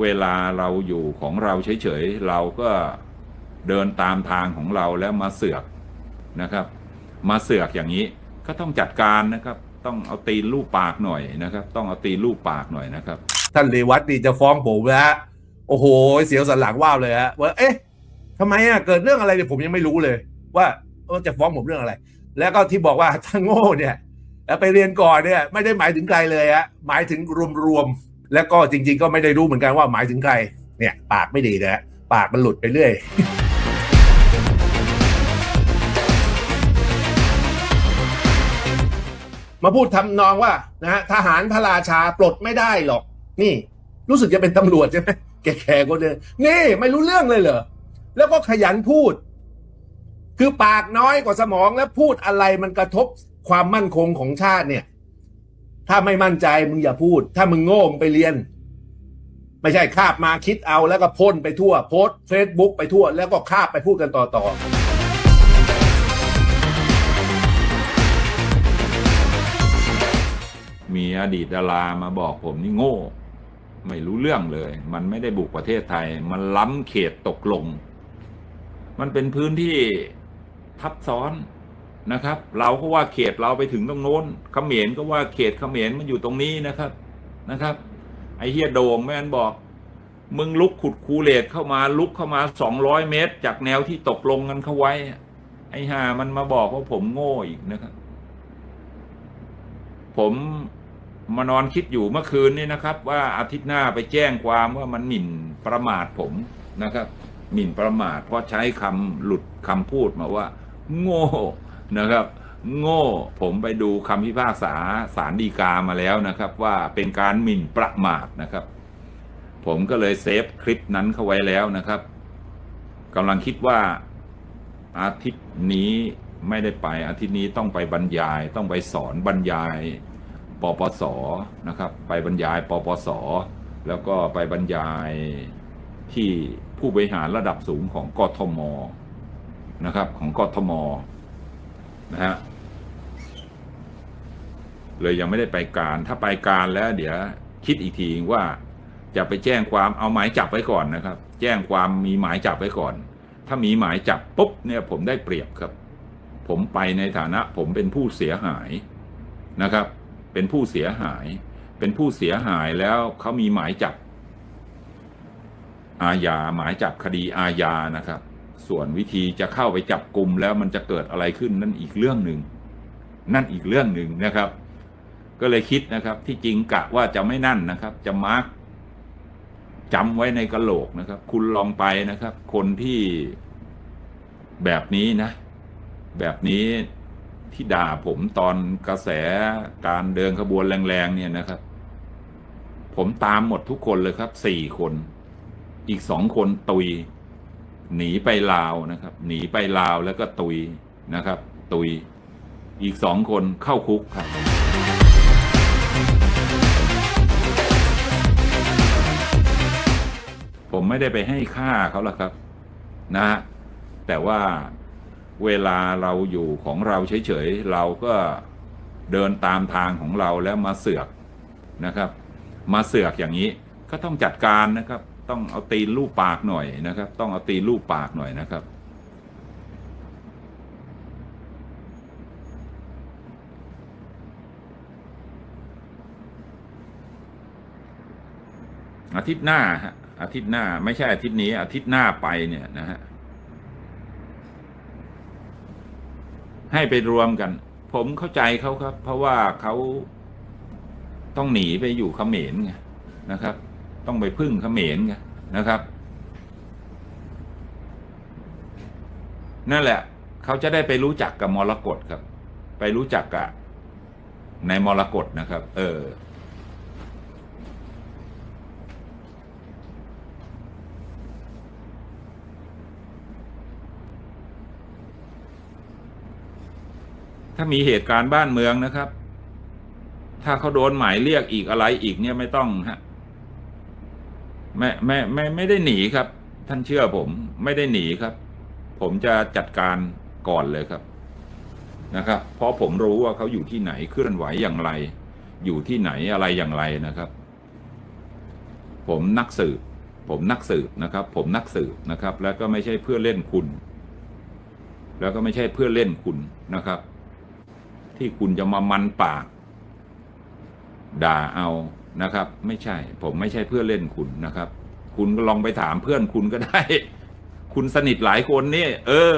เวลาเราอยู่ของเราเฉยๆ เราก็เดินตามทางของเราแล้วมาเสือกนะครับ มาเสือกอย่างนี้ก็ต้องจัดการนะครับ ต้องเอาตีนลูบปากหน่อยนะครับ ต้องเอาตีนลูบปากหน่อยนะครับ ท่านเรวัตนี่จะฟ้องผมแล้วฮะโอ้โห เสียวสันหลังว่าวเลยฮะว่าเอ๊ะทำไมอะเกิดเรื่องอะไรเนี่ยผมยังไม่รู้เลย ว่าจะฟ้องผมเรื่องอะไร แล้วก็ที่บอกว่าถ้าโง่เนี่ยแล้วไปเรียนก่อนเนี่ย ไม่ได้หมายถึงใครเลยฮะหมายถึงรวมๆ แล้วก็จริง ๆ ก็ไม่ได้รู้เหมือนกันว่าหมายถึงใคร เนี่ย ปากไม่ดีนะฮะปากมันหลุดไปเรื่อยมาพูดทำนองว่านะฮะทหารพระราชาปลดไม่ได้หรอก นี่ รู้สึกจะเป็นตำรวจใช่ไหมแก่ๆคนเดินนี่ไม่รู้เรื่องเลยเหรอแล้วก็ขยันพูด คือปากน้อยกว่าสมองแล้วพูดอะไรมันกระทบความมั่นคงของชาติเนี่ย ถ้าไม่มั่นใจมึงอย่าพูด ถ้ามึงโง่มึงไปเรียน ไม่ใช่คาบมาคิดเอาแล้วก็พ่นไปทั่ว โพสเฟซบุ๊กไปทั่ว แล้วก็คาบไปพูดกันต่อๆมีอดีตดารามาบอกผมนี่โง่ ไม่รู้เรื่องเลย มันไม่ได้บุกประเทศไทย มันล้ำเขตตกลง มันเป็นพื้นที่ทับซ้อน นะครับ เราก็ว่าเขตเราไปถึงตรงโน้นเขมรก็ว่าเขตเขมรมันอยู่ตรงนี้นะครับนะครับ ไอ้เฮียโดงแม่นบอก มึงลุกขุดคูเลตเข้ามาลุกเข้ามาสองร้อยเมตร จากแนวที่ตกลงกันเข้าไว้ ไอ้ห่ามันมาบอกว่าผมโง่อีกนะครับ ผมมานอนคิดอยู่เมื่อคืนนี้นะครับ ว่าอาทิตย์หน้าไปแจ้งความว่ามันหมิ่นประมาทผมนะครับ หมิ่นประมาทเพราะใช้คำหลุดคำพูดมาว่า โง่ นะครับ โง่ผมไปดูคำพิพากษาสารดีกามาแล้วนะครับ ว่าเป็นการหมิ่นประมาทนะครับ ผมก็เลยเซฟคลิปนั้นเข้าไว้แล้วนะครับกำลังคิดว่าอาทิตย์นี้ไม่ได้ไปอาทิตย์นี้ต้องไปบรรยาย ต้องไปสอนบรรยายปปสนะครับ ไปบรรยายปปสแล้วก็ไปบรรยายที่ผู้บริหารระดับสูงของกทมนะครับของกทม นะฮะเลยยังไม่ได้ไปการ ถ้าไปการแล้ว เดี๋ยวคิดอีกทีว่าจะไปแจ้งความเอาหมายจับไว้ก่อนนะครับ แจ้งความมีหมายจับไว้ก่อน ถ้ามีหมายจับปุ๊บเนี่ยผมได้เปรียบครับ ผมไปในฐานะ ผมเป็นผู้เสียหายนะครับ เป็นผู้เสียหาย เป็นผู้เสียหายแล้วเขามีหมายจับ อาญาหมายจับคดีอาญานะครับ ส่วนวิธีจะเข้าไปจับกลุ่มแล้วมันจะเกิดอะไรขึ้นนั่นอีกเรื่องหนึ่งนั่นอีกเรื่องหนึ่งนะครับ ก็เลยคิดนะครับ ที่จริงกะว่าจะไม่นั่นนะครับ จะมาร์กจำไว้ในกระโหลกนะครับ คุณลองไปนะครับ คนที่แบบนี้นะ แบบนี้ที่ด่าผมตอนกระแสการเดินขบวนแรงๆเนี่ยนะครับ ผมตามหมดทุกคนเลยครับสี่คน อีกสองคนตุย หนีไปลาวนะครับ หนีไปลาวแล้วก็ตุยนะครับ ตุยอีกสองคนเข้าคุกครับ ผมไม่ได้ไปให้ค่าเขาหรอกครับนะฮะแต่ว่าเวลาเราอยู่ของเราเฉยๆ เราก็เดินตามทางของเราแล้วมาเสือกนะครับ มาเสือกอย่างนี้ก็ต้องจัดการนะครับ ต้องเอาตีนลูบปากหน่อยนะครับ ต้องเอาตีนลูบปากหน่อยนะครับ อาทิตย์หน้าฮะอาทิตย์หน้า ไม่ใช่อาทิตย์นี้ อาทิตย์หน้าไปเนี่ยนะฮะให้ไปรวมกัน ผมเข้าใจเขาครับ เพราะว่าเขาต้องหนีไปอยู่เขมรไงนะครับ ต้องไปพึ่งเขมรนะครับ นั่นแหละ เขาจะได้ไปรู้จักกับมรกตครับ ไปรู้จักกับในมรกตนะครับ เออ ถ้ามีเหตุการณ์บ้านเมืองนะครับ ถ้าเขาโดนหมายเรียกอีกอะไรอีกเนี่ยไม่ต้องฮะ ไม่ไม่ไม่ไม่ได้หนีครับ ท่านเชื่อผมไม่ได้หนีครับ ผมจะจัดการก่อนเลยครับนะครับ เพราะผมรู้ว่าเขาอยู่ที่ไหนเคลื่อนไหวอย่างไร อยู่ที่ไหนอะไรอย่างไรนะครับ ผมนักสืบ ผมนักสืบนะครับ ผมนักสืบนะครับ แล้วก็ไม่ใช่เพื่อเล่นคุณ แล้วก็ไม่ใช่เพื่อเล่นคุณนะครับ ที่คุณจะมามันปาก ด่าเอา นะครับ ไม่ใช่ ผมไม่ใช่เพื่อเล่นคุณนะครับ คุณก็ลองไปถามเพื่อนคุณก็ได้ คุณสนิทหลายคนนี่ เออ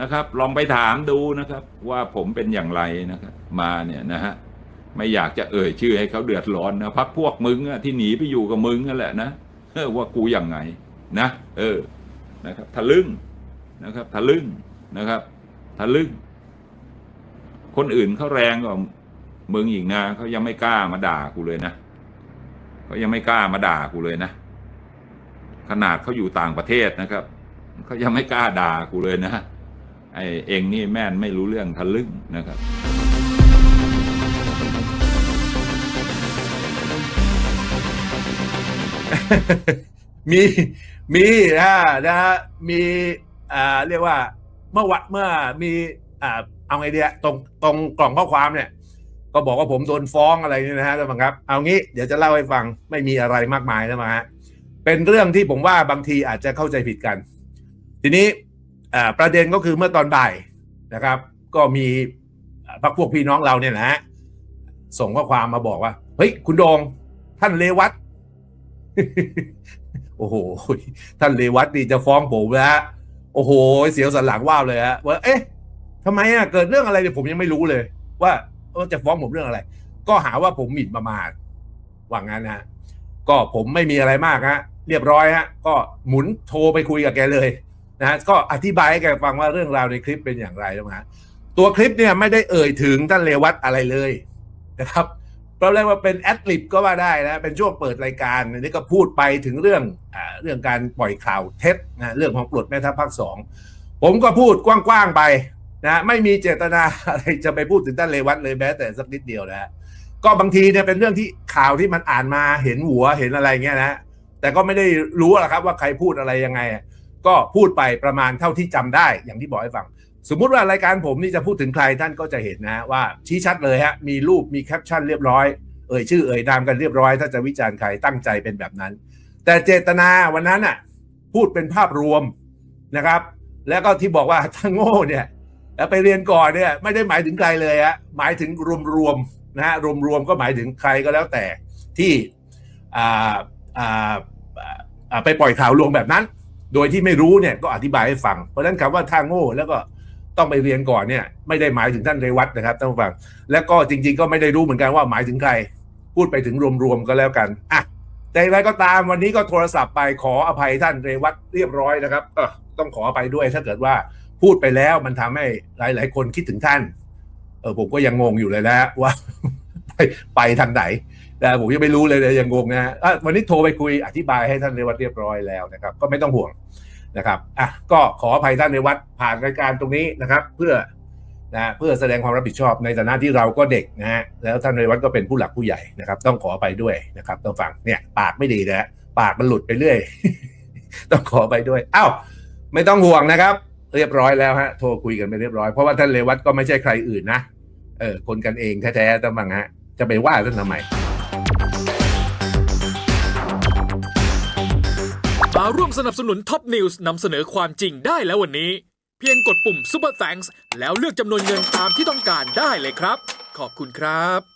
นะครับ ลองไปถามดูนะครับ ว่าผมเป็นอย่างไรนะครับ มาเนี่ยนะฮะไม่อยากจะเอ่ยชื่อให้เขาเดือดร้อนนะพักพวกมึงอะที่หนีไปอยู่กับมึงนั่นแหละนะเออว่ากูอย่างไงนะเออนะครับทะลึ่งนะครับทะลึ่งนะครับทะลึ่ง คนอื่นเขาแรงกว่ามึงอีกนะเขายังไม่กล้ามาด่ากูเลยนะ เขายังไม่กล้ามาด่ากูเลยนะ ขนาดเขาอยู่ต่างประเทศนะครับเขายังไม่กล้าด่ากูเลยนะไอเองนี่แม่นไม่รู้เรื่องทะลึ่งนะครับมีมีนะนะฮะมีอ่าเรียกว่าเมื่อวะเมื่อมีอ่าเอาไงเดียตรงตรงกล่องข้อความเนี่ย ก็บอกว่าผมโดนฟ้องอะไรนี่นะฮะท่านผู้ชมครับ เอางี้เดี๋ยวจะเล่าให้ฟังไม่มีอะไรมากมายนะมาฮะเป็นเรื่องที่ผมว่าบางทีอาจจะเข้าใจผิดกัน ทีนี้ประเด็นก็คือเมื่อตอนบ่ายนะครับ ก็มีพรรคพวกพี่น้องเราเนี่ยนะฮะส่งข้อความมาบอกว่า เฮ้ย คุณโดงท่านเลวัตโอ้โห ท่านเรวัตนี่จะฟ้องผมแล้วฮะโอ้โห เสียวสันหลังว่าวเลยฮะว่าเอ๊ะทำไมอะเกิดเรื่องอะไรเนี่ยผมยังไม่รู้เลย ว่า ว่าจะฟ้องผมเรื่องอะไร ก็หาว่าผมหมิ่นประมาทว่างั้นนะฮะก็ผมไม่มีอะไรมากฮะเรียบร้อยฮะก็หมุนโทรไปคุยกับแกเลยนะฮะก็อธิบายให้แกฟังว่าเรื่องราวในคลิปเป็นอย่างไรนะฮะตัวคลิปเนี่ยไม่ได้เอ่ยถึงท่านเรวัตอะไรเลยนะครับเราเรียกว่าเป็นแอดลิปก็ว่าได้นะเป็นช่วงเปิดรายการนนี้ก็พูดไปถึงเรื่องอเรื่องการปล่อยข่าวเท็จนะเรื่องของปลดแม่ทัพภาคสองผมก็พูดกว้างๆไป นะไม่มีเจตนาอะไรจะไปพูดถึงท่านเรวัตเลยแม้แต่สักนิดเดียวนะก็บางทีเนี่ยเป็นเรื่องที่ข่าวที่มันอ่านมาเห็นหัวเห็นอะไรเงี้ยนะแต่ก็ไม่ได้รู้หรอกครับว่าใครพูดอะไรยังไง ก็พูดไปประมาณเท่าที่จำได้อย่างที่บอกให้ฟัง สมมุติว่ารายการผมนี่จะพูดถึงใครท่านก็จะเห็นนะว่าชี้ชัดเลยฮะมีรูปมีแคปชั่นเรียบร้อยเอ่ยชื่อเอ่ยนามกันเรียบร้อย ถ้าจะวิจารณ์ใครตั้งใจเป็นแบบนั้น แต่เจตนาวันนั้นน่ะพูดเป็นภาพรวมนะครับ แล้วก็ที่บอกว่าถ้าโง่เนี่ย แล้วไปเรียนก่อนเนี่ยไม่ได้หมายถึงใครเลยฮะหมายถึงรวมๆนะฮะรวมๆก็หมายถึงใครก็แล้วแต่ที่ไปปล่อยข่าวลวงแบบนั้น โดยที่ไม่รู้เนี่ยก็อธิบายให้ฟัง เพราะฉะนั้นคำว่าท่าโง่แล้วก็ต้องไปเรียนก่อนเนี่ย ไม่ได้หมายถึงท่านเรวัตนะครับท่านผู้ฟัง แล้วก็จริง ๆ ก็ไม่ได้รู้เหมือนกันว่าหมายถึงใคร พูดไปถึงรวมๆก็แล้วกันอะแต่อย่างไรก็ตามวันนี้ก็โทรศัพท์ไปขออภัยท่านเรวัตเรียบร้อยนะครับต้องขออภัยด้วยถ้าเกิดว่า พูดไปแล้วมันทำให้หลาย ๆ คนคิดถึงท่าน เออผมก็ยังงงอยู่เลยนะว่าไปไปทางไหนแต่ผมยังไม่รู้เลยเลยยังงงนะอะวันนี้โทรไปคุยอธิบายให้ท่านเรวัตเรียบร้อยแล้วนะครับ ก็ไม่ต้องห่วงนะครับอะก็ขออภัยท่านเรวัตผ่านรายการตรงนี้นะครับ เพื่อนะเพื่อแสดงความรับผิดชอบในฐานะที่เราก็เด็กนะฮะแล้วท่านเรวัตก็เป็นผู้หลักผู้ใหญ่นะครับ ต้องขอไปด้วยนะครับต้องฟังเนี่ย ปากไม่ดีนะฮะปากมันหลุดไปเรื่อย ต้องขอไปด้วยอ้าวไม่ต้องห่วงนะครับ เรียบร้อยแล้วฮะโทรคุยกันไปเรียบร้อยเพราะว่าท่านเรวัตก็ไม่ใช่ใครอื่นนะเออคนกันเองแท้ๆต้องฟังฮะ จะไปว่าท่านทำไมมาร่วมสนับสนุนท็อปนิวส์นำเสนอความจริงได้แล้ววันนี้ เพียงกดปุ่ม Super Thanks แล้วเลือกจำนวนเงินตามที่ต้องการได้เลยครับ ขอบคุณครับ